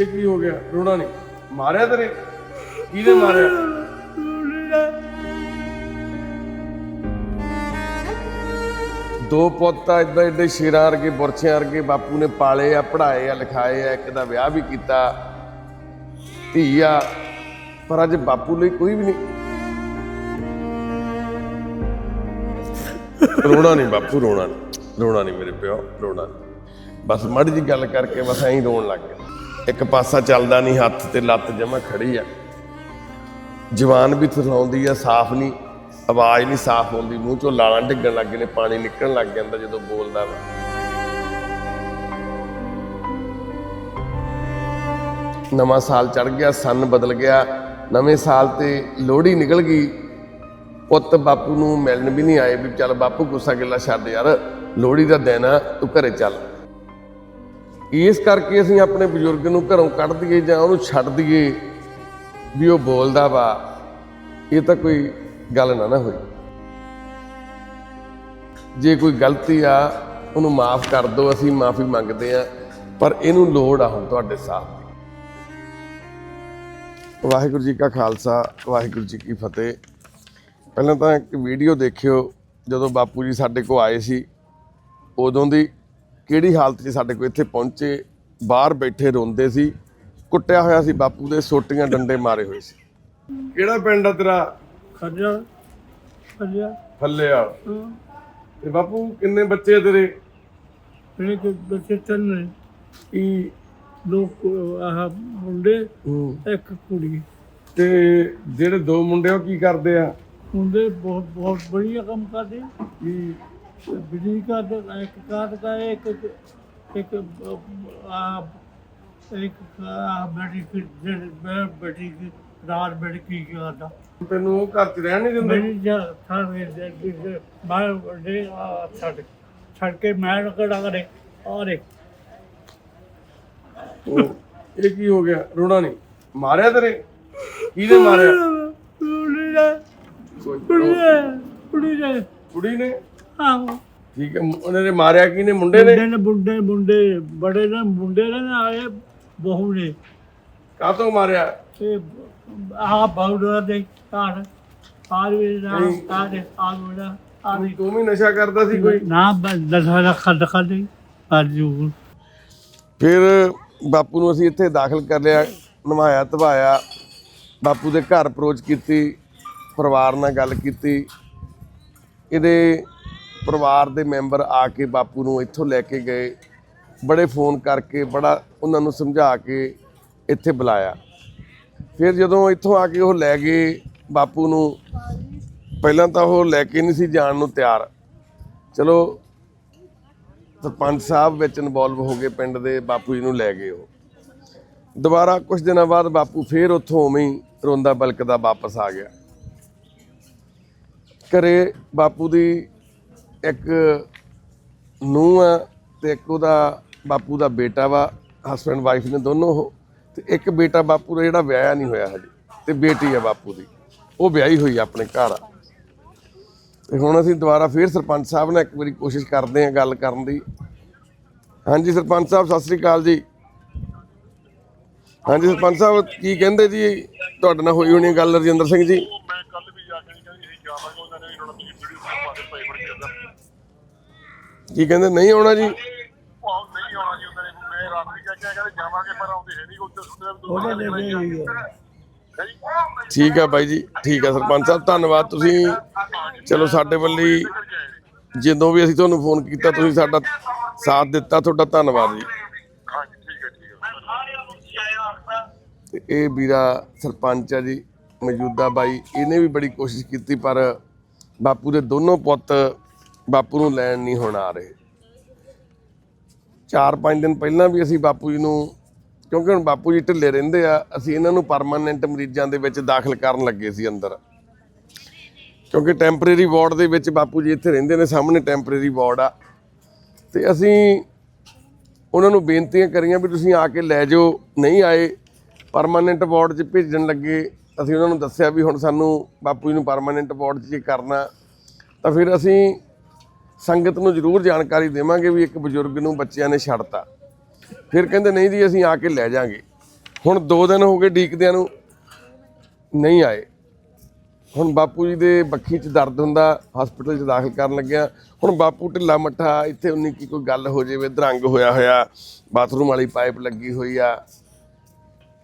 ਇਹ ਕੀ ਹੋ ਗਿਆ ਰੋਣਾ ਨਹੀਂ ਮਾਰਿਆ ਤੇਰੇ ਕਿਹਨੇ ਮਾਰਿਆ ਦੋ ਪੁੱਤ ਆ ਇਦਾਂ ਏਡੇ ਸ਼ੇਰਾਂ ਵਰਗੇ ਬੁਰਛਿਆਂ ਵਰਗੇ ਬਾਪੂ ਨੇ ਪਾਲੇ ਆ ਪੜ੍ਹਾਏ ਆ ਲਿਖਾਏ ਆ ਇੱਕ ਦਾ ਵਿਆਹ ਵੀ ਕੀਤਾ ਧੀ ਆ ਪਰ ਅੱਜ ਬਾਪੂ ਲਈ ਕੋਈ ਵੀ ਨਹੀਂ ਰੋਣਾ ਨਹੀਂ ਬਾਪੂ ਰੋਣਾ ਨਹੀਂ ਰੋਣਾ ਨਹੀਂ ਮੇਰੇ ਪਿਓ ਰੋਣਾ ਨਹੀਂ ਬਸ ਮਾੜੀ ਜੀ ਗੱਲ ਕਰਕੇ ਬਸ ਐਂ ਹੀ ਰੋਣ ਲੱਗ ਗਿਆ ਇੱਕ ਪਾਸਾ ਚੱਲਦਾ ਨਹੀਂ, ਹੱਥ ਤੇ ਲੱਤ ਜਮਾ ਖੜੀ ਆ। ਜਵਾਨ ਵੀ ਥਰਲਾਉਂਦੀ ਆ, ਸਾਫ਼ ਨਹੀਂ, ਆਵਾਜ਼ ਨਹੀਂ ਸਾਫ਼ ਹੁੰਦੀ ਮੂੰਹ ਚੋਂ ਲਾਲਾਂ ਡਿੱਗਣ ਲੱਗ ਗਏ ਨੇ, ਪਾਣੀ ਨਿਕਲਣ ਲੱਗ ਜਾਂਦਾ ਜਦੋਂ ਬੋਲਦਾ ਵਾ। ਨਵਾਂ ਸਾਲ ਚੜ ਗਿਆ, ਸੰਨ ਬਦਲ ਗਿਆ, ਨਵੇਂ ਸਾਲ ਤੇ ਲੋਹੜੀ ਨਿਕਲ ਗਈ। ਪੁੱਤ ਬਾਪੂ ਨੂੰ ਮਿਲਣ ਵੀ ਨਹੀਂ ਆਏ, ਵੀ ਚੱਲ ਬਾਪੂ ਗੁੱਸਾ ਗਿੱਲਾ ਛੱਡ ਯਾਰ, ਲੋਹੜੀ ਦਾ ਦਿਨ ਆ, ਤੂੰ ਘਰੇ ਚੱਲ। ਇਸ ਕਰਕੇ ਅਸੀਂ ਆਪਣੇ ਬਜ਼ੁਰਗ ਨੂੰ ਘਰੋਂ ਕੱਢ ਦਈਏ ਜਾਂ ਉਹਨੂੰ ਛੱਡ ਦਈਏ ਵੀ ਉਹ ਬੋਲਦਾ ਵਾ, ਇਹ ਤਾਂ ਕੋਈ ਗੱਲ ਨਾ ਨਾ ਹੋਈ। ਜੇ ਕੋਈ ਗਲਤੀ ਆ, ਉਹਨੂੰ ਮਾਫ ਕਰ ਦਿਓ, ਅਸੀਂ ਮਾਫੀ ਮੰਗਦੇ ਆ ਪਰ ਇਹਨੂੰ ਲੋੜ ਆ ਹੁਣ ਤੁਹਾਡੇ ਸਾਥ ਦੀ ਵਾਹਿਗੁਰੂ ਜੀ ਕਾ ਖਾਲਸਾ, ਵਾਹਿਗੁਰੂ ਜੀ ਕੀ ਫਤਿਹ। ਪਹਿਲਾਂ ਤਾਂ ਇੱਕ ਵੀਡੀਓ ਦੇਖਿਓ, ਜਦੋਂ ਬਾਪੂ ਜੀ ਸਾਡੇ ਕੋਲ ਆਏ ਸੀ, ਉਦੋਂ ਦੀ ਕਿਹੜੀ ਹਾਲਤ 'ਚ ਸਾਡੇ ਕੋਲ ਇੱਥੇ ਪਹੁੰਚੇ ਬਾਹਰ ਬੈਠੇ ਰੋਂਦੇ ਸੀ ਕੁੱਟਿਆ ਹੋਇਆ ਸੀ ਬਾਪੂ ਦੇ ਸੋਟੀਆਂ ਡੰਡੇ ਮਾਰੇ ਹੋਏ ਸੀ। ਕਿਹੜਾ ਪਿੰਡ ਆ ਤੇਰਾ? ਖੱਜਾ ਖੱਜਾ ਫੱਲਿਆ ਤੇ ਬਾਪੂ ਕਿੰਨੇ ਬੱਚੇ ਆ ਤੇਰੇ? ਮੇਰੇ ਕੋ ਬੱਚੇ ਤਿੰਨ ਨੇ। ਕੀ? ਦੋ ਕੁ- ਆਹ ਮੁੰਡੇ ਇੱਕ ਕੁੜੀ। ਤੇ ਜਿਹੜੇ ਦੋ ਮੁੰਡੇ ਉਹ ਕੀ ਕਰਦੇ ਆ? ਮੁੰਡੇ ਬਹੁਤ ਬਹੁਤ ਬੜੀਆ ਕੰਮ ਕਰਦੇ ਕੀ? ਬਿਜਲੀ ਦਾ ਇੱਕ ਕਾਰ ਦਾ ਇੱਕ ਇੱਕ ਆ ਇੱਕ ਆ ਬੈਠੀ ਫਿਰ ਮੈਂ ਬੈਠੀ ਕਿ ਰਾਤ ਬੈਠ ਕੀ ਕਰਦਾ ਤੈਨੂੰ ਘਰ 'ਚ ਰਹਿਣ ਨਹੀਂ ਦਿੰਦੇ? ਮੇਰੀ ਜਾ ਸਾਰੇ ਦੇ ਬਾਹਰ ਦੇ ਆ ਛੱਡ ਛੱਡ ਕੇ ਮੈਂ ਕਿਹੜਾ ਕਰੇ ਔਰ ਉਹ, ਇਹ ਕੀ ਹੋ ਗਿਆ? ਰੋਣਾ ਨਹੀਂ ਮਾਰਿਆ ਤੇਰੇ? ਕਿਹਨੇ ਮਾਰਿਆ? ਕੁੜੀ ਕੁੜੀ ਕੁੜੀ ਦਾ ਕੁੜੀ ਨੇ? ਆਹੋ ਠੀਕ ਹੈ ਉਹਨਾਂ ਨੇ ਮਾਰਿਆ ਕਿਹਨੇ? ਮੁੰਡੇ ਨੇ? ਮੁੰਡੇ ਨੇ ਮੁੰਡੇ ਮੁੰਡੇ ਬੜੇ ਨੇ ਮੁੰਡੇ ਨੇ ਨਾ ਆਏ ਬਹੂ ਨੇ। ਕਾਹਤੋਂ ਮਾਰਿਆ? ਤੇ ਆਹ ਬਾਉੜਾ ਦੇ ਘਰ ਆਰ ਵੀ ਨਾ ਆਦੇ ਆਗੋੜਾ ਆਦੇ ਤੂੰ ਵੀ ਨਸ਼ਾ ਕਰਦਾ ਸੀ ਕੋਈ? ਨਾ ਦਸਾ ਦਾ ਖੱਡ ਖੱਡ ਆਜੂ ਫਿਰ ਬਾਪੂ ਨੂੰ ਅਸੀਂ ਇੱਥੇ ਦਾਖਲ ਕਰ ਲਿਆ ਨਵਾਇਆ ਧਵਾਇਆ। ਬਾਪੂ ਦੇ ਘਰ ਅਪਰੋਚ ਕੀਤੀ ਪਰਿਵਾਰ ਨਾਲ ਗੱਲ ਕੀਤੀ। ਇਹਦੇ ਪਰਿਵਾਰ ਦੇ ਮੈਂਬਰ ਆ ਕੇ ਬਾਪੂ ਨੂੰ ਇੱਥੋਂ ਲੈ ਕੇ ਗਏ। ਬੜੇ ਫੋਨ ਕਰਕੇ, ਬੜਾ ਉਹਨਾਂ ਨੂੰ ਸਮਝਾ ਕੇ ਇੱਥੇ ਬੁਲਾਇਆ। ਫਿਰ ਜਦੋਂ ਇੱਥੋਂ ਆ ਕੇ ਉਹ ਲੈ ਗਏ ਬਾਪੂ ਨੂੰ, ਪਹਿਲਾਂ ਤਾਂ ਉਹ ਲੈ ਕੇ ਨਹੀਂ ਸੀ ਜਾਣ ਨੂੰ ਤਿਆਰ। ਚਲੋ, ਸਰਪੰਚ ਸਾਹਿਬ ਵਿੱਚ ਇਨਵੋਲਵ ਹੋ ਗਏ ਪਿੰਡ ਦੇ, ਬਾਪੂ ਜੀ ਨੂੰ ਲੈ ਗਏ ਉਹ। ਦੁਬਾਰਾ ਕੁਝ ਦਿਨਾਂ ਬਾਅਦ ਬਾਪੂ ਫੇਰ ਉੱਥੋਂ ਉਵੇਂ ਹੀ ਰੋਂਦਾ ਬਲਕਦਾ ਵਾਪਸ ਆ ਗਿਆ। ਘਰੇ ਬਾਪੂ ਦੀ ਇੱਕ ਨੂੰਹ ਆ ਤੇ ਇੱਕ ਉਹਦਾ ਬਾਪੂ ਦਾ ਬੇਟਾ ਵਾ ਹਸਬੰਡ ਵਾਈਫ ਨੇ ਦੋਨੋਂ ਉਹ। ਤੇ ਇੱਕ ਬੇਟਾ ਬਾਪੂ ਦਾ ਜਿਹੜਾ ਵਿਆਹਿਆ ਨਹੀਂ ਹੋਇਆ ਹਜੇ, ਤੇ ਬੇਟੀ ਆ ਬਾਪੂ ਦੀ। ਉਹ ਵਿਆਹੀ ਹੋਈ ਆ ਆਪਣੇ ਘਰ ਆ। ਤੇ ਹੁਣ ਅਸੀਂ ਦੁਬਾਰਾ ਫੇਰ ਸਰਪੰਚ ਸਾਹਿਬ ਨਾਲ ਇੱਕ ਵਾਰੀ ਕੋਸ਼ਿਸ਼ ਕਰਦੇ ਹਾਂ ਗੱਲ ਕਰਨ ਦੀ। ਹਾਂਜੀ, ਸਰਪੰਚ ਸਾਹਿਬ, ਸਤਿ ਸ੍ਰੀ ਅਕਾਲ ਜੀ। ਹਾਂਜੀ, ਸਰਪੰਚ ਸਾਹਿਬ, ਕੀ ਕਹਿੰਦੇ ਜੀ? ਤੁਹਾਡੇ ਨਾਲ ਹੋਈ ਹੋਣੀ ਗੱਲ ਰਜਿੰਦਰ ਸਿੰਘ ਜੀ। ਮੈਂ ਕੱਲ ਵੀ ਜਾ ਕੇ ਕਹਿੰਦੀ ਸੀ ਜਾਵਾਂਗਾ, ਉਹਨਾਂ ਨੇ ਵੀ ਹੁਣ ਵੀਡੀਓ ਪਾ ਦੇ ਪਏ ਫੜ ਕੇ ਕੀ ਕਹਿੰਦੇ ਨਹੀਂ ਆਉਣਾ ਜੀ? ਉਹ ਨਹੀਂ ਆਉਣਾ ਜੀ ਉਹਨਾਂ ਨੇ ਮੈਂ ਰਾਤ ਵੀ ਕਹਿ ਕੇ ਆਇਆ ਕਹਿੰਦੇ ਜਾਵਾਂਗੇ ਪਰ ਆਉਂਦੇ ਹੈ ਨਹੀਂ ਉੱਧਰ ਸੁਣਦੇ ਹੈ ਠੀਕ ਆ ਬਾਈ ਜੀ ਠੀਕ ਆ ਸਰਪੰਚ ਸਾਹਿਬ ਧੰਨਵਾਦ। ਤੁਸੀਂ ਚਲੋ ਸਾਡੇ ਵੱਲੀ ਜਦੋਂ ਵੀ ਅਸੀਂ ਤੁਹਾਨੂੰ ਫੋਨ ਕੀਤਾ ਤੁਸੀਂ ਸਾਡਾ ਸਾਥ ਦਿੱਤਾ ਤੁਹਾਡਾ ਧੰਨਵਾਦ ਜੀ। ਹੈ ਹੈ। ਤੇ ਇਹ ਵੀਰਾ ਸਰਪੰਚ ਆ ਜੀ ਮੌਜੂਦਾ ਬਾਈ ਇਹਨੇ ਵੀ ਬੜੀ ਕੋਸ਼ਿਸ਼ ਕੀਤੀ ਪਰ ਬਾਪੂ ਦੇ ਦੋਨੋਂ ਪੁੱਤ ਬਾਪੂ ਨੂੰ ਲੈਣ ਨਹੀਂ ਹੁਣ ਆ ਰਹੇ। 4-5 ਦਿਨ ਪਹਿਲਾਂ ਵੀ ਅਸੀਂ ਬਾਪੂ ਜੀ ਨੂੰ, ਕਿਉਂਕਿ ਹੁਣ ਬਾਪੂ ਜੀ ਢਿੱਲੇ ਰਹਿੰਦੇ ਆ, ਅਸੀਂ ਇਹਨਾਂ ਨੂੰ ਪਰਮਾਨੈਂਟ ਮਰੀਜ਼ਾਂ ਦੇ ਵਿੱਚ ਦਾਖਲ ਕਰਨ ਲੱਗੇ ਸੀ ਅੰਦਰ। ਕਿਉਂਕਿ ਟੈਂਪਰੇਰੀ ਵਾਰਡ ਦੇ ਵਿੱਚ ਬਾਪੂ ਜੀ ਇੱਥੇ ਰਹਿੰਦੇ ਨੇ, ਸਾਹਮਣੇ ਟੈਂਪਰੇਰੀ ਵਾਰਡ ਆ। ਤੇ ਅਸੀਂ ਉਹਨਾਂ ਨੂੰ ਬੇਨਤੀਆਂ ਕਰੀਆਂ ਵੀ ਤੁਸੀਂ ਆ ਕੇ ਲੈ ਜਾਓ, ਨਹੀਂ ਆਏ ਪਰਮਾਨੈਂਟ ਵਾਰਡ 'ਚ ਭੇਜਣ ਲੱਗੇ। ਅਸੀਂ ਉਹਨਾਂ ਨੂੰ ਦੱਸਿਆ ਵੀ ਹੁਣ ਸਾਨੂੰ ਬਾਪੂ ਜੀ ਨੂੰ ਪਰਮਾਨੈਂਟ ਵਾਰਡ 'ਚ ਜੇ ਕਰਨਾ, ਤਾਂ ਫਿਰ ਅਸੀਂ ਸੰਗਤ ਨੂੰ ਜ਼ਰੂਰ ਜਾਣਕਾਰੀ ਦੇਵਾਂਗੇ ਵੀ ਇੱਕ ਬਜ਼ੁਰਗ ਨੂੰ ਬੱਚਿਆਂ ਨੇ ਛੱਡਤਾ। ਫਿਰ ਕਹਿੰਦੇ, ਨਹੀਂ ਜੀ, ਅਸੀਂ ਆ ਕੇ ਲੈ ਜਾਾਂਗੇ। ਹੁਣ 2 ਦਿਨ ਹੋ ਗਏ ਡੀਕਦਿਆਂ ਨੂੰ ਨਹੀਂ ਆਏ। ਹੁਣ ਬਾਪੂ ਜੀ ਦੇ ਬੱਖੀ 'ਚ ਦਰਦ ਹੁੰਦਾ ਹਸਪੀਟਲ 'ਚ ਦਾਖਲ ਕਰਨ ਲੱਗਿਆ। ਹੁਣ ਬਾਪੂ ਢਿੱਲਾ ਮੱਠਾ, ਇੱਥੇ ਉਨੀ ਕੀ ਕੋਈ ਗੱਲ ਹੋ ਜਾਵੇ, ਦਰੰਗ ਹੋਇਆ ਹੋਇਆ, ਬਾਥਰੂਮ ਵਾਲੀ ਪਾਈਪ ਲੱਗੀ ਹੋਈ ਆ।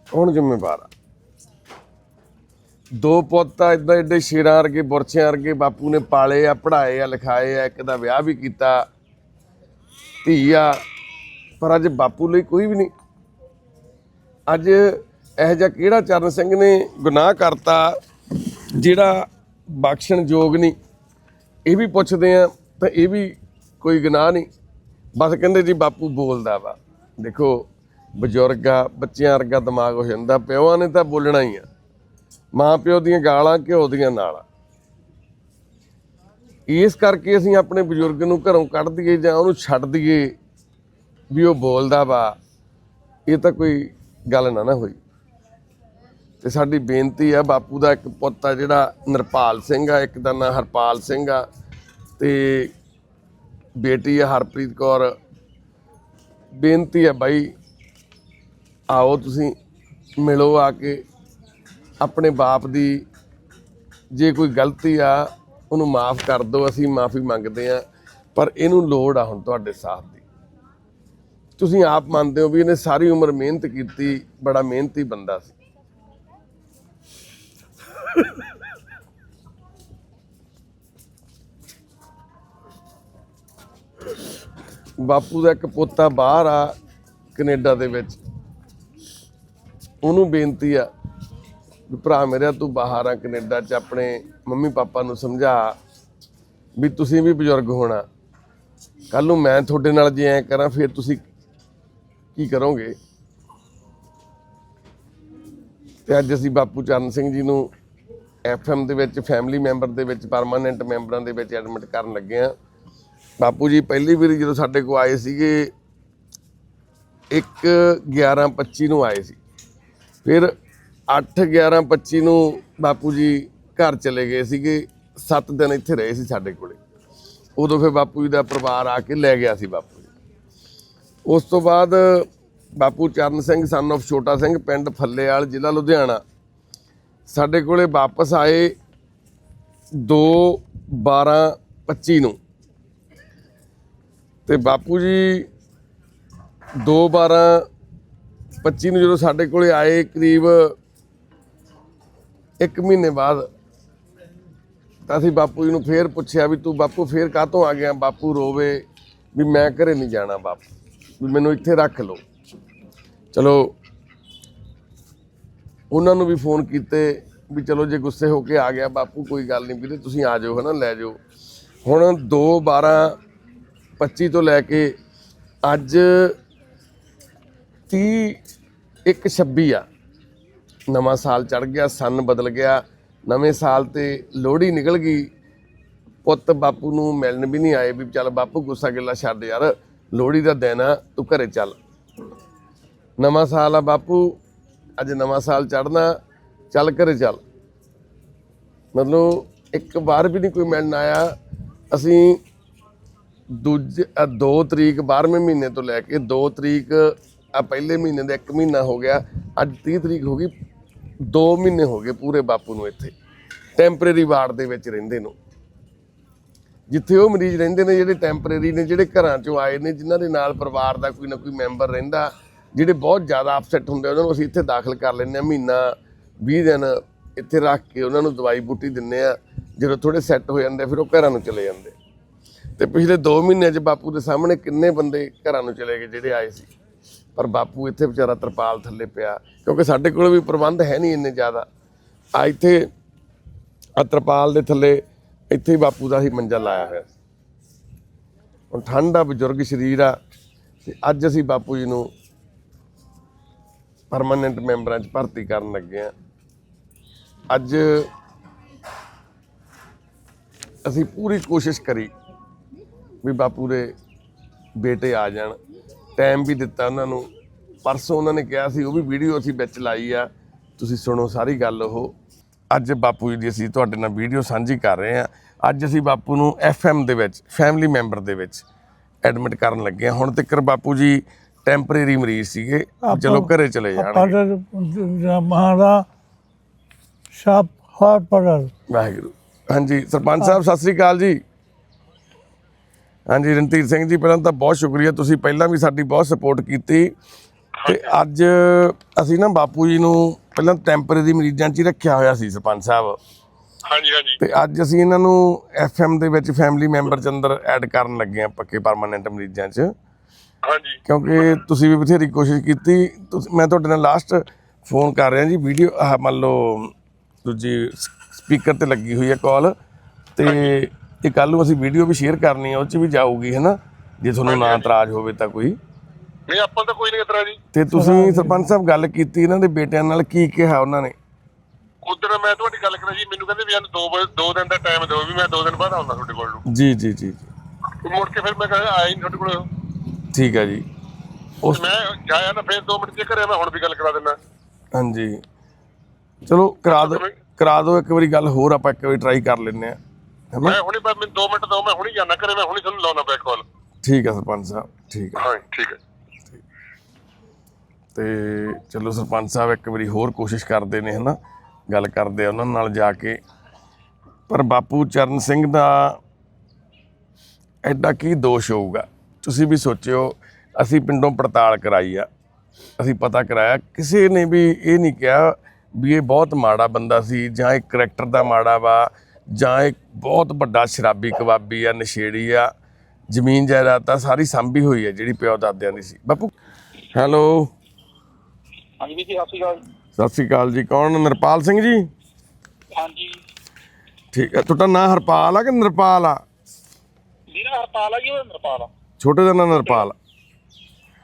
ਹੁਣ ਜ਼ਿੰਮੇਵਾਰ ਆ। ਦੋ ਪੁੱਤ ਆ ਇਦਾਂ ਏਡੇ ਸ਼ੇਰਾਂ ਵਰਗੇ ਬੁਰਛਿਆਂ ਵਰਗੇ, ਬਾਪੂ ਨੇ ਪਾਲੇ ਆ, ਪੜ੍ਹਾਏ ਆ, ਲਿਖਾਏ ਆ, ਇੱਕ ਦਾ ਵਿਆਹ ਵੀ ਕੀਤਾ ਧੀ ਆ ਪਰ ਅੱਜ ਬਾਪੂ ਲਈ ਕੋਈ ਵੀ ਨਹੀਂ। ਅੱਜ ਇਹ ਜਿਹਾ ਕਿਹੜਾ ਚਰਨ ਸਿੰਘ ਨੇ ਗੁਨਾਹ ਕਰਤਾ, ਜਿਹੜਾ ਬਖਸ਼ਣ ਯੋਗ ਨਹੀਂ? ਇਹ ਵੀ ਪੁੱਛਦੇ ਆ, ਤਾਂ ਇਹ ਵੀ ਕੋਈ ਗੁਨਾਹ ਨਹੀਂ। ਬਸ ਕਹਿੰਦੇ ਜੀ ਬਾਪੂ ਬੋਲਦਾ ਵਾ। ਦੇਖੋ, ਬਜ਼ੁਰਗ ਆ, ਬੱਚਿਆਂ ਵਰਗਾ ਦਿਮਾਗ ਹੋ ਜਾਂਦਾ, ਪਿਓਾਂ ਨੇ ਤਾਂ ਬੋਲਣਾ ਹੀ ਆ। ਮਾਂ ਪਿਓ ਦੀਆਂ ਗਾਲਾਂ ਘਿਓ ਦੀਆਂ ਨਾਲ। ਇਸ ਕਰਕੇ ਅਸੀਂ ਆਪਣੇ ਬਜ਼ੁਰਗ ਨੂੰ ਘਰੋਂ ਕੱਢ ਦਈਏ ਜਾਂ ਉਹਨੂੰ ਛੱਡ ਦਈਏ ਵੀ ਉਹ ਬੋਲਦਾ ਵਾ। ਇਹ ਤਾਂ ਕੋਈ ਗੱਲ ਨਾ ਨਾ ਹੋਈ। ਤੇ ਸਾਡੀ ਬੇਨਤੀ ਆ, ਬਾਪੂ ਦਾ ਇੱਕ ਪੁੱਤ ਆ ਜਿਹੜਾ ਨਿਰਪਾਲ ਸਿੰਘ ਆ, ਇੱਕ ਦਾ ਨਾਂ ਹਰਪਾਲ ਸਿੰਘ ਆ। ਤੇ ਬੇਟੀ ਆ ਹਰਪ੍ਰੀਤ ਕੌਰ। ਬੇਨਤੀ ਆ ਬਾਈ, ਆਓ ਤੁਸੀਂ ਮਿਲੋ ਆ ਕੇ। ਆਪਣੇ ਬਾਪ ਦੀ ਜੇ ਕੋਈ ਗਲਤੀ ਆ, ਉਹਨੂੰ ਮਾਫ ਕਰ ਦਿਓ, ਅਸੀਂ ਮਾਫੀ ਮੰਗਦੇ ਆ ਪਰ ਇਹਨੂੰ ਲੋੜ ਆ ਹੁਣ ਤੁਹਾਡੇ ਸਾਥ ਦੀ। ਤੁਸੀਂ ਆਪ ਮੰਨਦੇ ਹੋ ਵੀ ਇਹਨੇ ਸਾਰੀ ਉਮਰ ਮਿਹਨਤ ਕੀਤੀ, ਬੜਾ ਮਿਹਨਤੀ ਬੰਦਾ ਸੀ। ਬਾਪੂ ਦਾ ਇੱਕ ਪੋਤਾ ਬਾਹਰ ਆ ਕੈਨੇਡਾ ਦੇ ਵਿੱਚ। ਉਹਨੂੰ ਬੇਨਤੀ ਆ ਵੀ ਭਰਾ ਮੇਰਾ, ਤੂੰ ਬਾਹਰ ਆ ਕੈਨੇਡਾ 'ਚ ਆਪਣੇ ਮੰਮੀ ਪਾਪਾ ਨੂੰ ਸਮਝਾ ਵੀ ਤੁਸੀਂ ਵੀ ਬਜ਼ੁਰਗ ਹੋਣਾ। ਕੱਲ ਨੂੰ ਮੈਂ ਤੁਹਾਡੇ ਨਾਲ ਜੇ ਐ ਕਰਾਂ, ਫਿਰ ਤੁਸੀਂ ਕੀ ਕਰੋਗੇ? ਤੇ ਅੱਜ ਅਸੀਂ ਬਾਪੂ ਚਰਨ ਸਿੰਘ ਜੀ ਨੂੰ ਐਫਐਮ ਦੇ ਵਿੱਚ, ਫੈਮਿਲੀ ਮੈਂਬਰ ਦੇ ਵਿੱਚ, ਪਰਮਾਨੈਂਟ ਮੈਂਬਰਾਂ ਦੇ ਵਿੱਚ ਐਡਮਿਟ ਕਰਨ ਲੱਗੇ ਆ। ਬਾਪੂ ਜੀ, ਪਹਿਲੀ ਵਾਰੀ ਜਦੋਂ ਸਾਡੇ ਕੋਲ ਆਏ ਸੀਗੇ 1 11 25 ਨੂੰ ਆਏ ਸੀ। ਫਿਰ 8 11 25 ਨੂੰ ਬਾਪੂ ਜੀ ਘਰ ਚਲੇ ਗਏ ਸੀਗੇ। 7 ਦਿਨ ਇੱਥੇ ਰਹੇ ਸੀ ਸਾਡੇ ਕੋਲੇ। ਉਦੋਂ ਫਿਰ ਬਾਪੂ ਜੀ ਦਾ ਪਰਿਵਾਰ ਆ ਕੇ ਲੈ ਗਿਆ ਸੀ ਬਾਪੂ ਜੀ। ਉਸ ਤੋਂ ਬਾਅਦ ਬਾਪੂ ਚਰਨ ਸਿੰਘ ਸਨ of ਛੋਟਾ ਸਿੰਘ, ਪਿੰਡ ਫੱਲੇਵਾਲ ਜ਼ਿਲ੍ਹਾ ਲੁਧਿਆਣਾ, ਸਾਡੇ ਕੋਲੇ ਵਾਪਸ ਆਏ 2 12 25 ਨੂੰ। ਤੇ ਬਾਪੂ ਜੀ 2 12 25 ਨੂੰ ਜਦੋਂ ਸਾਡੇ ਕੋਲੇ ਆਏ, ਕਰੀਬ ਇੱਕ ਮਹੀਨੇ ਬਾਅਦ ਤਾਂ ਅਸੀਂ ਬਾਪੂ ਜੀ ਨੂੰ ਫੇਰ ਪੁੱਛਿਆ ਵੀ ਤੂੰ ਬਾਪੂ ਫੇਰ ਕਾਹਤੋਂ ਆ ਗਿਆ? ਬਾਪੂ ਰੋਵੇ ਵੀ ਮੈਂ ਘਰੇ ਨਹੀਂ ਜਾਣਾ ਬਾਪੂ। ਵੀ ਮੈਨੂੰ ਇੱਥੇ ਰੱਖ ਲਓ। ਚਲੋ, ਉਹਨਾਂ ਨੂੰ ਵੀ ਫੋਨ ਕੀਤੇ ਵੀ ਚਲੋ ਜੇ ਗੁੱਸੇ ਹੋ ਕੇ ਆ ਗਿਆ ਬਾਪੂ, ਕੋਈ ਗੱਲ ਨਹੀਂ ਵੀਰੇ, ਤੁਸੀਂ ਆ ਜਾਓ ਹਨਾ, ਲੈ ਜਾਓ। ਹੁਣ 2 12 25 ਤੋਂ ਲੈ ਕੇ ਅੱਜ 30 ਇੱਕ 26 ਆ। ਨਵਾਂ ਸਾਲ ਚੜ ਗਿਆ, ਸੰਨ ਬਦਲ ਗਿਆ, ਨਵੇਂ ਸਾਲ ਤੇ ਲੋਹੜੀ ਨਿਕਲ ਗਈ। ਪੁੱਤ ਬਾਪੂ ਨੂੰ ਮਿਲਣ ਵੀ ਨਹੀਂ ਆਏ ਵੀ ਚੱਲ ਬਾਪੂ ਗੁੱਸਾ ਗਿੱਲਾ ਛੱਡ ਯਾਰ, ਲੋਹੜੀ ਦਾ ਦਿਨ ਆ, ਤੂੰ ਘਰੇ ਚੱਲ। ਨਵਾਂ ਸਾਲ ਆ ਬਾਪੂ, ਅੱਜ ਨਵਾਂ ਸਾਲ ਚੜਨਾ ਚੱਲ ਘਰੇ ਚੱਲ। ਮਤਲਬ ਇੱਕ ਵਾਰ ਵੀ ਨਹੀਂ ਕੋਈ ਮਿਲਣ ਆਇਆ, ਅਸੀਂ ਦੂਜੇ 2 ਤਰੀਕ 12ਵੇਂ ਮਹੀਨੇ ਤੋਂ ਲੈ ਕੇ 2 ਤਰੀਕ ਆ ਪਹਿਲੇ ਮਹੀਨੇ ਦਾ 1 ਮਹੀਨਾ ਹੋ ਗਿਆ, ਅੱਜ 30 ਤਰੀਕ ਹੋ ਗਈ 2 ਮਹੀਨੇ ਹੋ ਗਏ ਪੂਰੇ ਬਾਪੂ ਨੂੰ ਇੱਥੇ। ਟੈਂਪਰੇਰੀ ਵਾਰਡ ਦੇ ਵਿੱਚ ਰਹਿੰਦੇ ਨੂੰ। ਜਿੱਥੇ ਉਹ ਮਰੀਜ਼ ਰਹਿੰਦੇ ਨੇ, ਜਿਹੜੇ ਟੈਂਪਰੇਰੀ ਨੇ, ਜਿਹੜੇ ਘਰਾਂ ਚੋਂ ਆਏ ਨੇ, ਜਿਨ੍ਹਾਂ ਦੇ ਨਾਲ ਪਰਿਵਾਰ ਦਾ ਕੋਈ ਨਾ ਕੋਈ ਮੈਂਬਰ ਰਹਿੰਦਾ, ਜਿਹੜੇ ਬਹੁਤ ਜ਼ਿਆਦਾ ਅਪਸੈਟ ਹੁੰਦੇ ਉਹਨਾਂ ਨੂੰ ਅਸੀਂ ਇੱਥੇ ਦਾਖਲ ਕਰ ਲੈਂਦੇ ਹਾਂ। ਮਹੀਨਾ 20 ਦਿਨ ਇੱਥੇ ਰੱਖ ਕੇ ਉਹਨਾਂ ਨੂੰ ਦਵਾਈ ਬੂਟੀ ਦਿੰਨੇ ਆ ਜਦੋਂ ਥੋੜੇ ਸੈੱਟ ਹੋ ਜਾਂਦੇ ਫਿਰ ਉਹ ਘਰਾਂ ਨੂੰ ਚਲੇ ਜਾਂਦੇ। ਤੇ ਪਿਛਲੇ 2 ਮਹੀਨਿਆਂ 'ਚ ਬਾਪੂ ਦੇ ਸਾਹਮਣੇ ਕਿੰਨੇ ਬੰਦੇ ਘਰਾਂ ਨੂੰ ਚਲੇ ਗਏ, ਜਿਹੜੇ ਆਏ ਸੀ? ਪਰ ਬਾਪੂ ਇੱਥੇ ਵਿਚਾਰਾ ਤਰਪਾਲ ਥੱਲੇ ਪਿਆ, ਕਿਉਂਕਿ ਸਾਡੇ ਕੋਲ ਵੀ ਪ੍ਰਬੰਧ ਹੈ ਨਹੀਂ ਇੰਨੇ ਜ਼ਿਆਦਾ। ਆ ਇੱਥੇ, ਆ ਤਰਪਾਲ ਦੇ ਥੱਲੇ ਇੱਥੇ ਹੀ ਬਾਪੂ ਦਾ ਹੀ ਮੰਜਾ ਲਾਇਆ ਹੋਇਆ। ਹੁਣ ਠੰਡ ਆ, ਬਜ਼ੁਰਗ ਸਰੀਰ ਆ, ਤੇ ਅੱਜ ਅਸੀਂ ਬਾਪੂ ਜੀ ਨੂੰ ਪਰਮਾਨੈਂਟ ਮੈਂਬਰਾਂ 'ਚ ਭਰਤੀ ਕਰਨ ਲੱਗੇ ਆ। ਅੱਜ ਅਸੀਂ ਪੂਰੀ ਕੋਸ਼ਿਸ਼ ਕਰੀ ਵੀ ਬਾਪੂ ਦੇ ਬੇਟੇ ਆ ਜਾਣ। ਟਾਈਮ ਵੀ ਦਿੱਤਾ ਉਹਨਾਂ ਨੂੰ। ਪਰਸੋਂ ਉਹਨਾਂ ਨੇ ਕਿਹਾ ਸੀ ਉਹ ਵੀ ਵੀਡੀਓ ਅਸੀਂ ਵਿੱਚ ਲਾਈ ਆ। ਤੁਸੀਂ ਸੁਣੋ ਸਾਰੀ ਗੱਲ ਉਹ। ਅੱਜ ਬਾਪੂ ਜੀ ਦੀ ਅਸੀਂ ਤੁਹਾਡੇ ਨਾਲ ਵੀਡੀਓ ਸਾਂਝੀ ਕਰ ਰਹੇ ਹਾਂ। ਅੱਜ ਅਸੀਂ ਬਾਪੂ ਨੂੰ ਐਫਐਮ ਦੇ ਵਿੱਚ ਫੈਮਿਲੀ ਮੈਂਬਰ ਦੇ ਵਿੱਚ ਐਡਮਿਟ ਕਰਨ ਲੱਗੇ ਹਾਂ। ਹੁਣ ਤੱਕ ਬਾਪੂ ਜੀ ਟੈਂਪਰੇਰੀ ਮਰੀਜ਼ ਸੀਗੇ। ਚਲੋ ਘਰੇ ਚਲੇ ਜਾਣਗੇ। ਮਹਾਰਾ ਸਭ ਹਰ ਵਾਹਿਗੁਰੂ। ਹਾਂਜੀ ਸਰਪੰਚ ਸਾਹਿਬ ਸਤਿ ਸ੍ਰੀ ਅਕਾਲ ਜੀ। ਹਾਂਜੀ ਰਣਧੀਰ ਸਿੰਘ ਜੀ ਪਹਿਲਾਂ ਤਾਂ ਬਹੁਤ ਸ਼ੁਕਰੀਆ। ਤੁਸੀਂ ਪਹਿਲਾਂ ਵੀ ਸਾਡੀ ਬਹੁਤ ਸਪੋਰਟ ਕੀਤੀ। ਤੇ ਅੱਜ ਅਸੀਂ ਨਾ ਬਾਪੂ ਜੀ ਨੂੰ ਪਹਿਲਾਂ ਟੈਂਪਰੇਰੀ ਮਰੀਜ਼ਾਂ 'ਚ ਹੀ ਰੱਖਿਆ ਹੋਇਆ ਸੀ ਸਰਪੰਚ ਸਾਹਿਬ। ਹਾਂਜੀ ਹਾਂਜੀ। ਤੇ ਅੱਜ ਅਸੀਂ ਇਹਨਾਂ ਨੂੰ ਐਫਐਮ ਦੇ ਵਿੱਚ ਫੈਮਿਲੀ ਮੈਂਬਰ ਚ ਅੰਦਰ ਐਡ ਕਰਨ ਲੱਗੇ ਆ ਪੱਕੇ ਪਰਮਾਨੈਂਟ ਮਰੀਜ਼ਾਂ 'ਚ। ਹਾਂਜੀ। ਕਿਉਂਕਿ ਤੁਸੀਂ ਵੀ ਬਥੇਰੀ ਕੋਸ਼ਿਸ਼ ਕੀਤੀ। ਤੁਸੀਂ- ਮੈਂ ਤੁਹਾਡੇ ਨਾਲ ਲਾਸਟ ਫੋਨ ਕਰ ਰਿਹਾ ਜੀ ਵੀਡੀਓ ਮੰਨ ਲਓ ਦੂਜੀ ਸਪੀਕਰ ਤੇ ਲੱਗੀ ਹੋਈ ਹੈ ਕਾਲ ਤੇ ਇਹ ਕੱਲ ਨੂੰ ਅਸੀਂ ਵੀਡੀਓ ਵੀ ਸ਼ੇਅਰ ਕਰਨੀ ਹੈ ਉਹ ਚ ਵੀ ਜਾਊਗੀ ਹੈ ਨਾ ਜੇ ਤੁਹਾਨੂੰ ਨਾ ਇਤਰਾਜ਼ ਹੋਵੇ ਤਾਂ ਕੋਈ। ਨਹੀਂ ਆਪਾਂ ਤਾਂ ਕੋਈ ਨਹੀਂ ਇਤਰਾ ਜੀ। ਤੇ ਤੁਸੀਂ ਸਰਪੰਚ ਸਾਹਿਬ ਗੱਲ ਕੀਤੀ ਇਹਨਾਂ ਦੇ ਬੇਟਿਆਂ ਨਾਲ ਕੀ ਕਿਹਾ ਉਹਨਾਂ ਨੇ? ਉਧਰ ਮੈਂ ਤੁਹਾਡੀ ਗੱਲ ਕਰਾਂ ਜੀ ਮੈਨੂੰ ਕਹਿੰਦੇ ਵੀ ਸਾਨੂੰ ਦੋ ਵਜੇ- ਦੋ ਦਿਨ ਦਾ ਟਾਈਮ ਦਿਓ ਵੀ ਮੈਂ ਦੋ ਦਿਨ ਬਾਅਦ ਆਉਂਦਾ ਤੁਹਾਡੇ ਕੋਲ ਨੂੰ। ਜੀ ਜੀ ਜੀ ਜੀ। ਮੁੜ ਕੇ ਫਿਰ ਮੈਂ ਕਹਿੰਦਾ ਆਇਆ ਨਹੀਂ ਤੁਹਾਡੇ ਕੋਲ। ਠੀਕ ਹੈ ਜੀ। ਉਸ ਮੈਂ ਜਾਇਆ ਨਾ ਫਿਰ 2 ਮਿੰਟ ਚ ਘਰੇ ਮੈਂ ਹੁਣ ਵੀ ਗੱਲ ਕਰਾ ਦਿੰਦਾ। ਹਾਂਜੀ। ਚਲੋ ਕਰਾ ਦੋ ਕਰਾ ਦਿਓ ਇੱਕ ਵਾਰੀ ਗੱਲ ਹੋਰ ਆਪਾਂ ਇੱਕ ਵਾਰੀ ਟਰਾਈ ਕਰ ਲੈਂਦੇ ਆ ਹੈਨਾ ਮੈਂ ਹੁਣੇ ਬਸ ਮੈਨੂੰ 2 ਮਿੰਟ ਦਿਓ ਮੈਂ ਹੁਣੇ ਜਾਣਾ ਘਰੇ ਮੈਂ ਹੁਣੇ ਤੁਹਾਨੂੰ ਲਾਉਣਾ ਬੈਕ ਕਾਲ ਠੀਕ ਹੈ ਸਰਪੰਚ ਸਾਹਿਬ ਠੀਕ ਹੈ। ਹਾਂ ਠੀਕ ਹੈ। ਤੇ ਚਲੋ ਸਰਪੰਚ ਸਾਹਿਬ ਇੱਕ ਵਾਰੀ ਹੋਰ ਕੋਸ਼ਿਸ਼ ਕਰਦੇ ਨੇ ਹਨਾ? ਗੱਲ ਕਰਦੇ ਆ ਉਹਨਾਂ ਨਾਲ ਜਾ ਕੇ। ਪਰ ਬਾਪੂ ਚਰਨ ਸਿੰਘ ਦਾ ਐਡਾ ਕੀ ਦੋਸ਼ ਹੋਊਗਾ? ਤੁਸੀਂ ਵੀ ਸੋਚਿਓ ਅਸੀਂ ਪਿੰਡੋਂ ਪੜਤਾਲ ਕਰਾਈ ਆ। ਅਸੀਂ ਪਤਾ ਕਰਾਇਆ ਕਿਸੇ ਨੇ ਵੀ ਇਹ ਨਹੀਂ ਕਿਹਾ ਵੀ ਇਹ ਬਹੁਤ ਮਾੜਾ ਬੰਦਾ ਸੀ ਜਾਂ ਇਹ ਕਰੈਕਟਰ ਦਾ ਮਾੜਾ ਵਾ ਜਾਂ ਇਹ ਬਹੁਤ ਵੱਡਾ ਸ਼ਰਾਬੀ ਕਬਾਬੀ ਆ ਨਸ਼ੇੜੀ ਆ ਜ਼ਮੀਨ ਜਾਇਦਾਦ ਤਾਂ ਸਾਰੀ ਸਾਂਭੀ ਹੋਈ ਹੈ ਜਿਹੜੀ ਪਿਓ ਦਾਦਿਆਂ ਦੀ ਸੀ। ਬਾਪੂ ਹੈਲੋ। ਹਾਂਜੀ ਵੀਰ ਜੀ ਸਤਿ ਸ਼੍ਰੀ ਅਕਾਲ ਸਤਿ ਸ੍ਰੀ ਅਕਾਲ ਜੀ ਕੌਣ? ਨਿਰਪਾਲ ਸਿੰਘ ਜੀ? ਹਾਂਜੀ। ਠੀਕ ਹੈ ਤੁਹਾਡਾ ਨਾਂ ਹਰਪਾਲ ਆ ਕਿ ਨਿਰਪਾਲ ਆ? ਵੀਰਾ ਹਰਪਾਲ ਆ ਜੀ ਉਹ ਹਰਪਾਲ ਆ। ਛੋਟੇ ਦਾ ਨਾਂ ਨਿਰਪਾਲ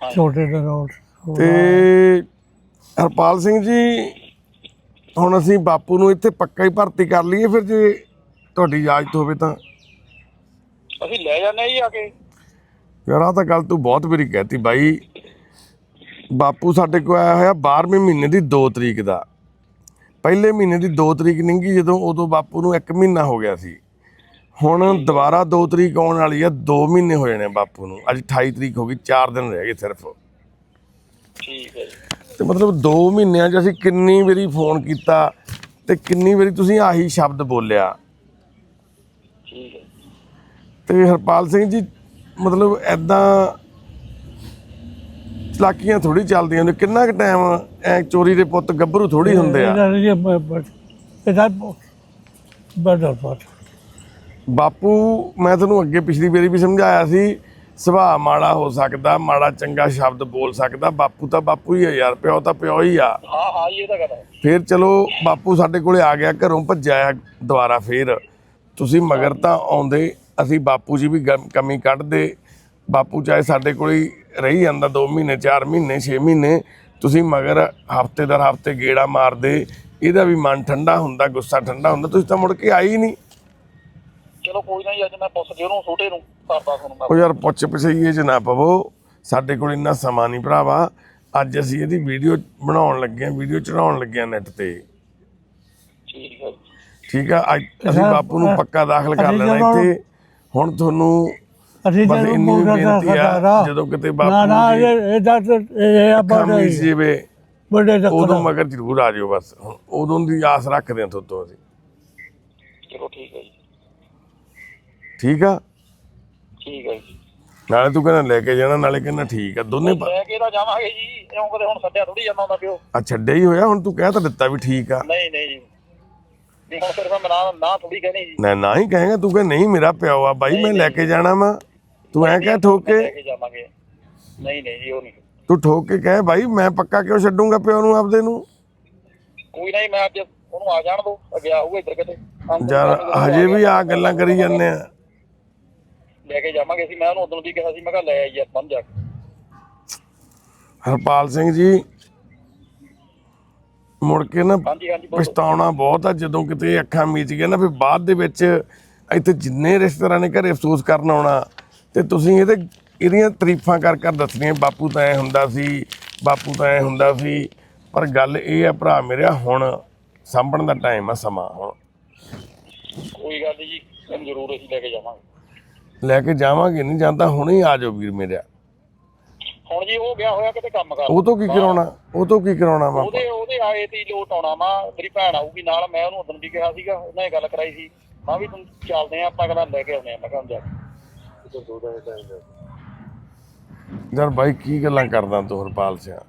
ਛੋਟੇ ਦੇ ਨੋਟ ਤੇ ਹਰਪਾਲ ਸਿੰਘ ਜੀ ਹੁਣ ਅਸੀਂ ਬਾਪੂ ਨੂੰ ਇੱਥੇ ਪੱਕਾ ਹੀ ਭਰਤੀ ਕਰ ਲਈਏ ਫਿਰ ਜੇ ਤੁਹਾਡੀ ਇਜਾਜ਼ਤ ਹੋਵੇ ਤਾਂ। ਅਸੀਂ ਲੈ ਜਾਂਦੇ ਆ ਜੀ ਆ ਕੇ। ਯਾਰ ਆਹ ਤਾਂ ਗੱਲ ਤੂੰ ਬਹੁਤ ਵਾਰੀ ਕਹਿਤੀ ਬਾਈ। ਬਾਪੂ ਸਾਡੇ ਕੋਲ ਆਇਆ ਹੋਇਆ 12ਵੇਂ ਮਹੀਨੇ ਦੀ 2 ਤਰੀਕ ਦਾ। ਪਹਿਲੇ ਮਹੀਨੇ ਦੀ 2 ਤਰੀਕ ਨਿੰਗੀ ਜਦੋਂ ਉਦੋਂ ਬਾਪੂ ਨੂੰ 1 ਮਹੀਨਾ ਹੋ ਗਿਆ ਸੀ। ਹੁਣ ਦੁਬਾਰਾ 2 ਤਰੀਕ ਆਉਣ ਵਾਲੀ ਆ 2 ਮਹੀਨੇ ਹੋ ਜਾਣੇ ਆ ਬਾਪੂ ਨੂੰ। ਅੱਜ 28 ਤਰੀਕ ਹੋ ਗਈ 4 ਦਿਨ ਰਹਿ ਗਏ ਸਿਰਫ। ਠੀਕ ਹੈ ਤੇ ਮਤਲਬ 2 ਮਹੀਨਿਆਂ 'ਚ ਅਸੀਂ ਕਿੰਨੀ ਵਾਰੀ ਫੋਨ ਕੀਤਾ ਤੇ ਕਿੰਨੀ ਵਾਰੀ ਤੁਸੀਂ ਆਹੀ ਸ਼ਬਦ ਬੋਲਿਆ। ਤੇ ਹਰਪਾਲ ਸਿੰਘ ਜੀ ਮਤਲਬ ਐਦਾਂ ਚਲਾਕੀਆਂ ਥੋੜੀ ਚੱਲਦੀਆਂ ਨੇ। ਕਿੰਨਾ ਕੁ ਟਾਈਮ ਐ ਚੋਰੀ ਦੇ ਪੁੱਤ ਗੱਭਰੂ ਥੋੜੀ ਹੁੰਦੇ ਆ? ਇਹਦਾ ਬੜਾ ਬਾਪੂ ਮੈਂ ਤੁਹਾਨੂੰ ਅੱਗੇ ਪਿਛਲੀ ਵਾਰੀ ਵੀ ਸਮਝਾਇਆ ਸੀ ਸੁਭਾਅ ਮਾੜਾ ਹੋ ਸਕਦਾ ਮਾੜਾ ਚੰਗਾ ਸ਼ਬਦ ਬੋਲ ਸਕਦਾ ਬਾਪੂ ਤਾਂ ਬਾਪੂ ਹੀ ਆ ਯਾਰ ਪਿਓ ਤਾਂ ਪਿਓ ਹੀ ਆ। ਹਾਂ ਹਾਂ ਜੀ ਇਹ ਤਾਂ ਗੱਲ ਹੈ। ਫਿਰ ਚਲੋ ਬਾਪੂ ਸਾਡੇ ਕੋਲੇ ਆ ਗਿਆ ਘਰੋਂ ਭੱਜਿਆ ਦੁਬਾਰਾ ਫੇਰ। ਤੁਸੀਂ ਮਗਰ ਤਾਂ ਆਉਂਦੇ ਅਸੀਂ ਬਾਪੂ ਜੀ ਵੀ ਗਮ- ਕਮੀ ਕੱਢਦੇ। ਬਾਪੂ ਚਾਹੇ ਸਾਡੇ ਕੋਲ ਹੀ ਰਹੀ ਜਾਂਦਾ 2 ਮਹੀਨੇ 4 ਮਹੀਨੇ 6 ਮਹੀਨੇ ਤੁਸੀਂ ਮਗਰ ਹਫ਼ਤੇ ਦਰ ਹਫ਼ਤੇ ਗੇੜਾ ਮਾਰਦੇ ਇਹਦਾ ਵੀ ਮਨ ਠੰਡਾ ਹੁੰਦਾ ਗੁੱਸਾ ਠੰਡਾ ਹੁੰਦਾ ਤੁਸੀਂ ਤਾਂ ਮੁੜ ਕੇ ਆਏ ਹੀ ਨਹੀਂ। ਚਲੋ ਕੋਈ ਨਾ ਜੀ ਅੱਜ ਮੈਂ ਪੁੱਛ ਕੇ ਉਹਨੂੰ ਛੋਟੇ ਨੂੰ ਕਰਦਾ ਤੁਹਾਨੂੰ ਮੈਂ ਉਹ ਯਾਰ ਪੁੱਛ ਪਛਈਏ ਚ ਨਾ ਪਵੋ ਸਾਡੇ ਕੋਲ ਇੰਨਾ ਸਮਾਂ ਨਹੀਂ ਭਰਾਵਾ। ਅੱਜ ਅਸੀਂ ਇਹਦੀ ਵੀਡੀਓ ਬਣਾਉਣ ਲੱਗੇ ਆ ਵੀਡੀਓ ਚੜਾਉਣ ਲੱਗੇ ਆ ਨੈਟ ਤੇ। ਠੀਕ ਹੈ ਜੀ। ਠੀਕ ਆ ਅੱਜ ਅਸੀਂ ਬਾਪੂ ਨੂੰ ਪੱਕਾ ਦਾਖਲ ਕਰ ਲੈਣਾ ਇੱਥੇ। ਹੁਣ ਤੁਹਾਨੂੰ ਅਸੀਂ ਬਸ ਜਦੋਂ ਇੰਨੀ ਦਾ ਬੇਨਤੀ ਆ ਖਤਰਾ ਜਦੋਂ ਕਿਤੇ ਨਾ ਨਾ ਬਾਪੂ ਦੀ ਇਹ ਇਹਦਾ ਤਾਂ ਇਹ ਆਪਾਂ ਖਾਮੀ ਜੀਵੇ। ਬੜੇ ਉਦੋਂ ਟੱਕਰ ਮਗਰ ਜ਼ਰੂਰ ਆ ਜਾਇਓ ਬਸ। ਹੁਣ ਉਦੋਂ ਦੀ ਆਸ ਰੱਖਦੇ ਆ ਤੁਹਾਤੋਂ ਅਸੀਂ। ਚਲੋ ਠੀਕ ਹੈ ਜੀ। ਠੀਕ ਆ? ਠੀਕ ਹੈ ਜੀ। ਨਾਲੇ ਤੂੰ ਕਹਿੰਦਾ ਲੈ ਕੇ ਜਾਣਾ ਨਾਲੇ ਕਹਿੰਦਾ ਠੀਕ ਆ। ਦੋਨੇ ਪਾ- ਲੈ ਕੇ ਤਾਂ ਜਾਵਾਂਗੇ ਜੀ। ਇਉਂ ਕਦੇ ਹੁਣ ਸੱਦਿਆ ਥੋੜੀ ਜਾਂਦਾ ਹੁੰਦਾ ਪਿਓ। ਆ ਛੱਡਿਆ ਹੀ ਹੋਇਆ ਹੁਣ ਤੂੰ ਕਹਿ ਤਾਂ ਦਿੱਤਾ ਵੀ ਠੀਕ ਆ। ਨਹੀਂ ਨਹੀਂ ਜੀ। ਨਹੀਂ ਹੁਣ ਫਿਰ ਮੈਂ ਨਾ ਨਾ ਥੋੜੀ ਕਹਿਣੀ ਜੀ ਨਾ ਨਾ ਹੀ ਕਹੇਗਾ ਤੂੰ ਕਹੇ ਨਹੀਂ ਮੇਰਾ ਪਿਓ ਆ ਬਾਈ ਮੈਂ ਲੈ ਕੇ ਜਾਣਾ ਵਾ। ਤੂੰ ਐ ਕਹਿ ਠੋਕ ਲੈ ਕੇ ਕੇ ਜਾਵਾਂਗੇ। ਨਹੀਂ ਨਹੀਂ ਜੀ ਉਹ ਨਹੀਂ। ਤੂੰ ਠੋਕ ਕੇ ਕਹੇ ਬਾਈ ਮੈਂ ਪੱਕਾ ਕਿਉਂ ਛੱਡੂੰਗਾ ਪਿਓ ਨੂੰ ਆਪਦੇ ਨੂੰ? ਕੋਈ ਨਹੀਂ ਮੈਂ ਅੱਜ ਉਹਨੂੰ ਆ ਜਾਣ ਦੋ ਅੱਗੇ ਆਊਗਾ ਇੱਧਰ ਕਿਤੇ। ਯਾਰ ਜਦੋਂ ਹਜੇ ਵੀ ਆ ਗੱਲਾਂ ਕਰੀ ਜਾਂਦੇ ਆ। ਲੈ ਕੇ ਜਾਵਾਂਗੇ ਅਸੀਂ ਮੈਂ ਉਹਨੂੰ ਉਦੋਂ ਵੀ ਕਿਹਾ ਸੀ ਮੈਂ ਕਿਹਾ ਲੈ ਆਈ ਆਪਾਂ ਨੂੰ ਜਾ ਕੇ। ਹਰਪਾਲ ਸਿੰਘ ਜੀ ਮੁੜ ਕੇ ਨਾ ਹਾਂਜੀ ਹਾਂਜੀ ਪਛਤਾਉਣਾ ਬਹੁਤ ਆ ਜਦੋਂ ਕਿਤੇ ਅੱਖਾਂ ਮੀਚ ਗਏ ਨਾ ਫਿਰ ਬਾਅਦ ਦੇ ਵਿੱਚ ਇੱਥੇ ਜਿੰਨੇ ਰਿਸ਼ਤੇਦਾਰਾਂ ਨੇ ਘਰੇ ਅਫਸੋਸ ਕਰਨ ਆਉਣਾ ਤੇ ਤੁਸੀਂ ਇਹਦੇ ਇਹਦੀਆਂ ਤਾਰੀਫਾਂ ਕਰ ਕਰ ਦੱਸਣੀਆਂ ਬਾਪੂ ਤਾਂ ਐ ਹੁੰਦਾ ਸੀ ਬਾਪੂ ਤਾਂ ਐ ਹੁੰਦਾ ਸੀ ਪਰ ਗੱਲ ਇਹ ਆ ਭਰਾ ਮੇਰਿਆ ਹੁਣ ਸਾਂਭਣ ਦਾ ਟਾਈਮ ਆ ਸਮਾਂ ਹੁਣ। ਕੋਈ ਗੱਲ ਨਹੀਂ ਜੀ ਜ਼ਰੂਰ ਅਸੀਂ ਲੈ ਕੇ ਜਾਵਾਂਗੇ। ਲੈ ਕੇ ਜਾਵਾਂਗੇ ਨਹੀਂ ਜਾਂਦਾ ਹੁਣੇ ਹੀ ਆ ਜਾਓ ਵੀਰ ਮੇਰਿਆ। ਹੁਣ ਜੀ ਉਹ ਗਿਆ ਹੋਇਆ ਕਿਤੇ ਕੰਮ ਕਰ ਉਹ ਤੋਂ ਕੀ ਕਰਾਉਣਾ? ਉਹ ਤੋਂ ਕੀ ਕਰਾਉਣਾ ਵਾ ਉਹਦੇ ਉਹਦੇ ਆਏ ਤੇ ਲੋਟ ਆਉਣਾ ਵਾ ਮੇਰੀ ਭੈਣ ਆਊਗੀ ਨਾਲ ਮੈਂ ਉਹਨੂੰ ਉਦੋਂ ਵੀ ਕਿਹਾ ਸੀਗਾ ਉਹਨਾਂ ਗੱਲ ਕਰਾਈ ਸੀ। ਮੈਂ ਵੀ ਤੁਹਾਨੂੰ ਚੱਲਦੇ ਆ ਆਪਾਂ ਕਹਿੰਦਾ ਲੈ ਕੇ ਆਉਂਦੇ ਆ ਮੈਂ ਕਿਹਾ ਹੁਣ ਜਾ ਯਾਰ ਬਾਈ ਕੀ ਗੱਲਾਂ ਕਰਦਾ ਤੂੰ ਹਰਪਾਲ ਸਿਆ?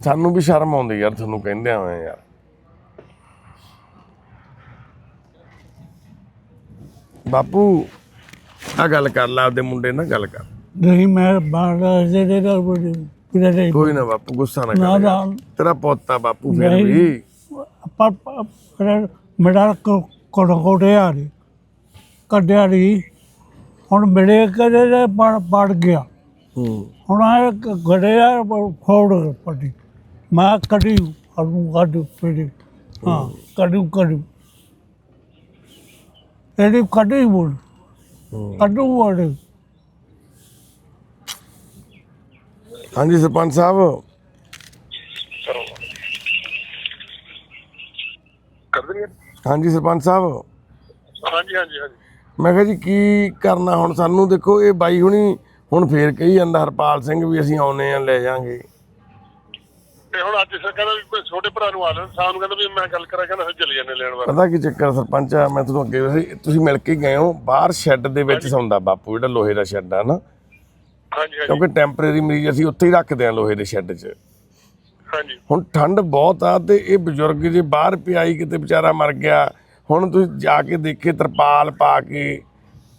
ਸਾਨੂੰ ਵੀ ਸ਼ਰਮ ਆਉਂਦੀ ਯਾਰ ਤੁਹਾਨੂੰ ਕਹਿੰਦੇ ਹੋਏ ਯਾਰ। ਬਾਪੂ ਆ ਗੱਲ ਕਰ ਲਾ ਆਪਦੇ ਮੁੰਡੇ ਨਾਲ ਗੱਲ ਕਰ। ਨਹੀਂ ਮੈਂ ਬਾਹਰ ਦੇ ਦੇ ਦਾ ਪੂਰਾ ਦੇ ਕੋਈ ਨਾ ਬਾਪੂ ਗੁੱਸਾ ਨਾ ਨਾ ਕਰ ਨਾ। ਤੇਰਾ ਪੋਤਾ ਬਾਪੂ ਫਿਰ ਨਹੀਂ। ਵੀ। ਪਰ ਪਰ ਮੇਰਾ ਕੋਟ ਕੋਟਿਆ ਨਹੀਂ ਕੱਢਿਆ ਨਹੀਂ ਹੁਣ ਮੇਰੇ ਕਦੇ ਦੇ ਪੜ ਪੜ ਗਿਆ। ਹੂੰ। ਹੁਣ ਆ ਗੜਿਆ ਫੋੜ ਪੜੀ ਮੈਂ ਕੱਢੀ ਅਰੂ ਕੱਢ ਪੜੀ ਹਾਂ। ਕੱਢੂ ਕੱਢੂ। ਇਹਦੀ ਕੱਢੀ ਬੋਲ। ਬੋਲ ਹਾਂਜੀ ਸਰਪੰਚ ਸਾਹਿਬ। ਕਰੋ ਕਰ ਦਿੰਦੇ ਹਾਂਜੀ ਸਰਪੰਚ ਸਾਹਿਬ। ਹਾਂਜੀ ਹਾਂਜੀ ਹਾਂਜੀ। ਮੈਂ ਕਿਹਾ ਜੀ ਕੀ ਕਰਨਾ ਹੁਣ? ਸਾਨੂੰ ਦੇਖੋ ਇਹ ਬਾਈ ਹੁਣੀ ਹੁਣ ਫੇਰ ਕਹੀ ਜਾਂਦਾ ਹਰਪਾਲ ਸਿੰਘ ਵੀ ਅਸੀਂ ਆਉਨੇ ਆ ਲੈ ਜਾਾਂਗੇ। ਤੇ ਹੁਣ ਅੱਜ ਸਰ ਕਹਿੰਦਾ ਵੀ ਕੋਈ ਛੋਟੇ ਭਰਾ ਨੂੰ ਆ ਲੈਣ ਸ਼ਾਮ ਨੂੰ ਕਹਿੰਦਾ ਵੀ ਮੈਂ ਗੱਲ ਕਰਾਂ ਕਹਿੰਦਾ ਅਸੀਂ ਚਲੇ ਜਾਂਦੇ ਲੈਣ ਵਾਸਤੇ। ਪਤਾ ਕੀ ਚੱਕਰ ਸਰਪੰਚ ਆ ਮੈਂ ਤੁਹਾਨੂੰ ਅੱਗੇ ਵੈਸੇ ਤੁਸੀਂ ਮਿਲ ਕੇ ਗਏ ਹੋ ਬਾਹਰ ਸ਼ੈੱਡ ਦੇ ਵਿੱਚ ਸੌਂਦਾ ਬਾਪੂ ਜਿਹੜਾ ਲੋਹੇ ਦਾ ਸ਼ੈੱਡ ਆ ਨਾ। ਹਾਂਜੀ ਹਾਂਜੀ। ਕਿਉਂਕਿ ਟੈਂਪਰੇਰੀ ਮਰੀਜ਼ ਅਸੀਂ ਉੱਥੇ ਹੀ ਰੱਖਦੇ ਆ ਲੋਹੇ ਦੇ ਸ਼ੈੱਡ 'ਚ। ਹਾਂਜੀ। ਹੁਣ ਠੰਡ ਬਹੁਤ ਆ ਤੇ ਇਹ ਬਜ਼ੁਰਗ ਜੇ ਬਾਹਰ ਪਿਆਈ ਕਿਤੇ ਵਿਚਾਰਾ ਮਰ ਗਿਆ ਹੁਣ ਤੁਸੀਂ ਜਾ ਕੇ ਦੇਖੇ ਤਰਪਾਲ ਪਾ ਕੇ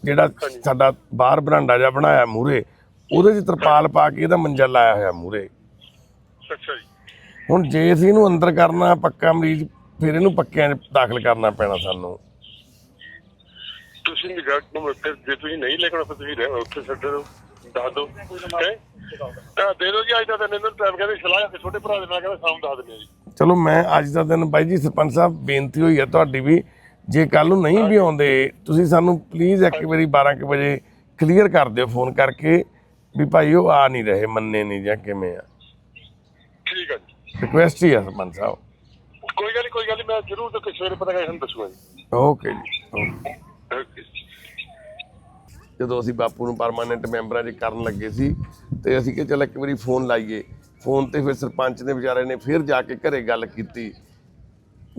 ਜਿਹੜਾ ਸਾਡਾ ਬਾਹਰ ਬਰਾਂਡਾ ਜਿਹਾ ਬਣਾਇਆ ਮੂਰੇ ਉਹਦੇ 'ਚ ਤਰਪਾਲ ਪਾ ਕੇ ਇਹਦਾ ਮੰਜਾ ਲਾਇਆ ਹੋਇਆ ਮੂਰੇ ਅੱਛਾ ਜੀ। ਹੁਣ ਜੇ ਅਸੀਂ ਇਹਨੂੰ ਅੰਦਰ ਕਰਨਾ ਪੱਕਾ ਮਰੀਜ਼ ਫਿਰ ਇਹਨੂੰ ਪੱਕਿਆਂ 'ਚ ਦਾਖਲ ਕਰਨਾ ਪੈਣਾ ਸਾਨੂੰ। ਤੁਸੀਂ ਨਿਗਾਹ ਨੂੰ ਫਿਰ ਜੇ ਤੁਸੀਂ ਨਹੀਂ ਲਿਖਣਾ ਫਿਰ ਤੁਸੀਂ ਰਹਿ- ਉੱਥੇ ਛੱਡ ਦਿਓ ਦੱਸ ਦਿਓ ਹੈਂ? ਤਾਂ ਦੇ ਦਿਓ ਜੀ ਅੱਜ ਦਾ ਦਿਨ ਇਹਨਾਂ ਨੂੰ ਟਾਈਮ ਕਹਿੰਦੇ ਸਲਾਹ ਕੇ ਛੋਟੇ ਭਰਾ ਦੇ ਨਾਲ ਕਹਿੰਦਾ ਸ਼ਾਮ ਦੱਸ ਦਿੰਦੇ ਜੀ। ਚਲੋ ਮੈਂ ਅੱਜ ਦਾ ਦਿਨ ਬਾਈ ਜੀ ਸਰਪੰਚ ਸਾਹਿਬ ਬੇਨਤੀ ਹੋਈ ਹੈ ਤੁਹਾਡੀ ਵੀ ਜੇ ਕੱਲ ਨੂੰ ਨਹੀਂ ਵੀ ਆਉਂਦੇ ਤੁਸੀਂ ਸਾਨੂੰ ਪਲੀਜ਼ ਇੱਕ ਵਾਰੀ 12 ਕੁ ਵਜੇ ਕਲੀਅਰ ਕਰ ਦਿਓ ਫੋਨ ਕਰਕੇ ਵੀ ਭਾਈ ਉਹ ਆ ਨਹੀਂ ਰਹੇ ਮੰਨੇ ਨਹੀਂ ਜਾਂ ਕਿਵੇਂ ਆ। ਰਿਕੁਐਸਟ ਹੀ ਆ ਸਰਪੰਚ ਸਾਹਿਬ। ਕੋਈ ਗੱਲ ਨਹੀਂ ਕੋਈ ਗੱਲ ਨਹੀਂ ਮੈਂ ਜ਼ਰੂਰ ਤੇ ਸਵੇਰੇ ਪਤਾ ਕਰਕੇ ਤੁਹਾਨੂੰ ਦੱਸੂਗਾ ਜੀ। ਓਕੇ ਜੀ ਓਕੇ ਓਕੇ ਜਦੋਂ ਅਸੀਂ ਬਾਪੂ ਨੂੰ ਪਰਮਾਨੈਂਟ ਮੈਂਬਰਾਂ 'ਚ ਕਰਨ ਲੱਗੇ ਸੀ ਤੇ ਅਸੀਂ ਕਿਹਾ ਚੱਲ ਇੱਕ ਵਾਰੀ ਫੋਨ ਲਾਈਏ। ਫੋਨ ਤੇ ਫਿਰ ਸਰਪੰਚ ਨੇ ਵਿਚਾਰੇ ਨੇ ਫਿਰ ਜਾ ਕੇ ਘਰੇ ਗੱਲ ਕੀਤੀ।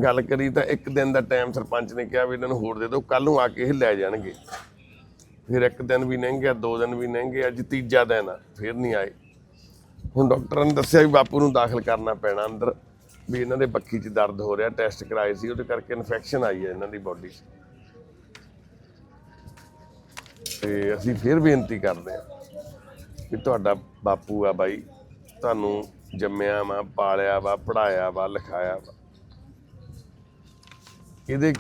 ਗੱਲ ਕਰੀ ਤਾਂ ਇੱਕ ਦਿਨ ਦਾ ਟਾਈਮ ਸਰਪੰਚ ਨੇ ਕਿਹਾ ਵੀ ਇਹਨਾਂ ਨੂੰ ਹੋਰ ਦੇ ਦਿਓ ਕੱਲ ਨੂੰ ਆ ਕੇ ਇਹ ਲੈ ਜਾਣਗੇ। ਫਿਰ ਇੱਕ ਦਿਨ ਵੀ ਲੰਘ ਗਿਆ ਦੋ ਦਿਨ ਵੀ ਲੰਘ ਗਏ ਅੱਜ ਤੀਜਾ ਦਿਨ ਆ ਫਿਰ ਨਹੀਂ ਆਏ। ਹੁਣ ਡਾਕਟਰਾਂ ਨੇ ਦੱਸਿਆ ਵੀ ਬਾਪੂ ਨੂੰ ਦਾਖਲ ਕਰਨਾ ਪੈਣਾ ਅੰਦਰ, ਵੀ ਇਹਨਾਂ ਦੇ ਬੱਖੀ 'ਚ ਦਰਦ ਹੋ ਰਿਹਾ, ਟੈਸਟ ਕਰਾਏ ਸੀ, ਉਹਦੇ ਕਰਕੇ ਇਨਫੈਕਸ਼ਨ ਆਈ ਹੈ ਇਹਨਾਂ ਦੀ ਬਾਡੀ 'ਚ। ਤੇ ਅਸੀਂ ਫਿਰ ਬੇਨਤੀ ਕਰਦੇ ਹਾਂ ਕਿ ਤੁਹਾਡਾ ਬਾਪੂ ਆ ਬਾਈ, ਤੁਹਾਨੂੰ ਜੰਮਿਆ ਵਾ, ਪਾਲਿਆ ਵਾ ਪੜਾਇਆ ਵਾ, ਲਿਖਾਇਆ ਵਾ। ਇਹਦੇ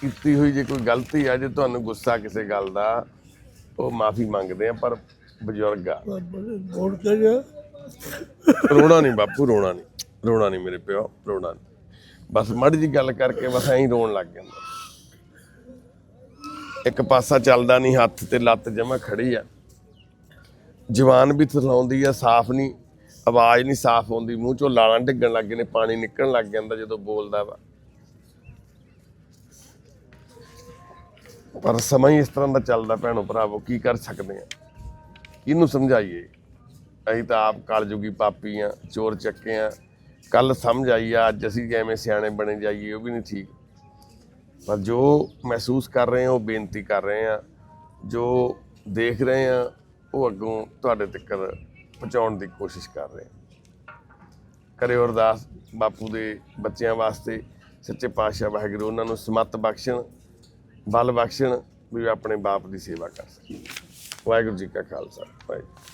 ਕੀਤੀ ਹੋਈ ਜੇ ਕੋਈ ਗਲਤੀ ਆ, ਜੇ ਤੁਹਾਨੂੰ ਗੁੱਸਾ ਕਿਸੇ ਗੱਲ ਦਾ, ਉਹ ਮਾਫੀ ਮੰਗਦੇ ਆ ਪਰ ਬਜ਼ੁਰਗ ਆ। ਬੋਲ ਕੇ ਰੋਣਾ ਨਹੀਂ ਬਾਪੂ, ਰੋਣਾ ਨਹੀਂ। ਰੋਣਾ ਨਹੀਂ ਮੇਰੇ ਪਿਓ, ਰੋਣਾ ਨਹੀਂ। ਬਸ ਮਾੜੀ ਜੀ ਗੱਲ ਕਰਕੇ ਬਸ ਐਂ ਰੋਣ ਲੱਗ ਜਾਂਦਾ। ਇੱਕ ਪਾਸਾ ਚੱਲਦਾ ਨਹੀਂ, ਹੱਥ ਤੇ ਲੱਤ ਜਮਾ ਖੜੀ ਆ। ਜਵਾਨ ਵੀ ਥਲਾਉਂਦੀ ਆ, ਸਾਫ਼ ਨਹੀਂ, ਆਵਾਜ਼ ਨਹੀਂ ਸਾਫ਼ ਆਉਂਦੀ, ਮੂੰਹ ਚੋਂ ਲਾਲਾਂ ਡਿੱਗਣ ਲੱਗ ਗਏ ਨੇ, ਪਾਣੀ ਨਿਕਲਣ ਲੱਗ ਜਾਂਦਾ ਜਦੋਂ ਬੋਲਦਾ ਵਾ। ਪਰ ਸਮਾਂ ਹੀ ਇਸ ਤਰ੍ਹਾਂ ਦਾ ਚੱਲਦਾ, ਭੈਣੋ ਭਰਾਵੋ, ਕੀ ਕਰ ਸਕਦੇ ਆ? ਕਿਹਨੂੰ ਸਮਝਾਈਏ? ਅਸੀਂ ਤਾਂ ਆਪ ਕਾਲਜੁਗੀ ਪਾਪੀ ਆ, ਚੋਰ ਚੱਕੇ ਆ। ਕੱਲ ਸਮਝ ਆਈ ਆ, ਅੱਜ ਅਸੀਂ ਕਿਵੇਂ ਸਿਆਣੇ ਬਣੇ ਜਾਈਏ, ਉਹ ਵੀ ਨਹੀਂ ਠੀਕ। ਪਰ ਜੋ ਮਹਿਸੂਸ ਕਰ ਰਹੇ ਹਾਂ, ਉਹ ਬੇਨਤੀ ਕਰ ਰਹੇ ਹਾਂ। ਜੋ ਦੇਖ ਰਹੇ ਹਾਂ, ਉਹ ਅੱਗੋਂ ਤੁਹਾਡੇ ਤੱਕ ਪਹੁੰਚਾਉਣ ਦੀ ਕੋਸ਼ਿਸ਼ ਕਰ ਰਹੇ ਹਾਂ। ਕਰਿਓ ਅਰਦਾਸ ਬਾਪੂ ਦੇ ਬੱਚਿਆਂ ਵਾਸਤੇ, ਸੱਚੇ ਪਾਤਸ਼ਾਹ ਵਾਹਿਗੁਰੂ, ਉਹਨਾਂ ਨੂੰ ਸਮਤ ਬਖਸ਼ਣ, ਬਲ ਬਖਸ਼ਣ, ਵੀ ਆਪਣੇ ਬਾਪ ਦੀ ਸੇਵਾ ਕਰ ਸਕਣ। ਵਾਹਿਗੁਰੂ ਜੀ ਕਾ ਖਾਲਸਾ, ਵਾਹਿਗੁਰੂ।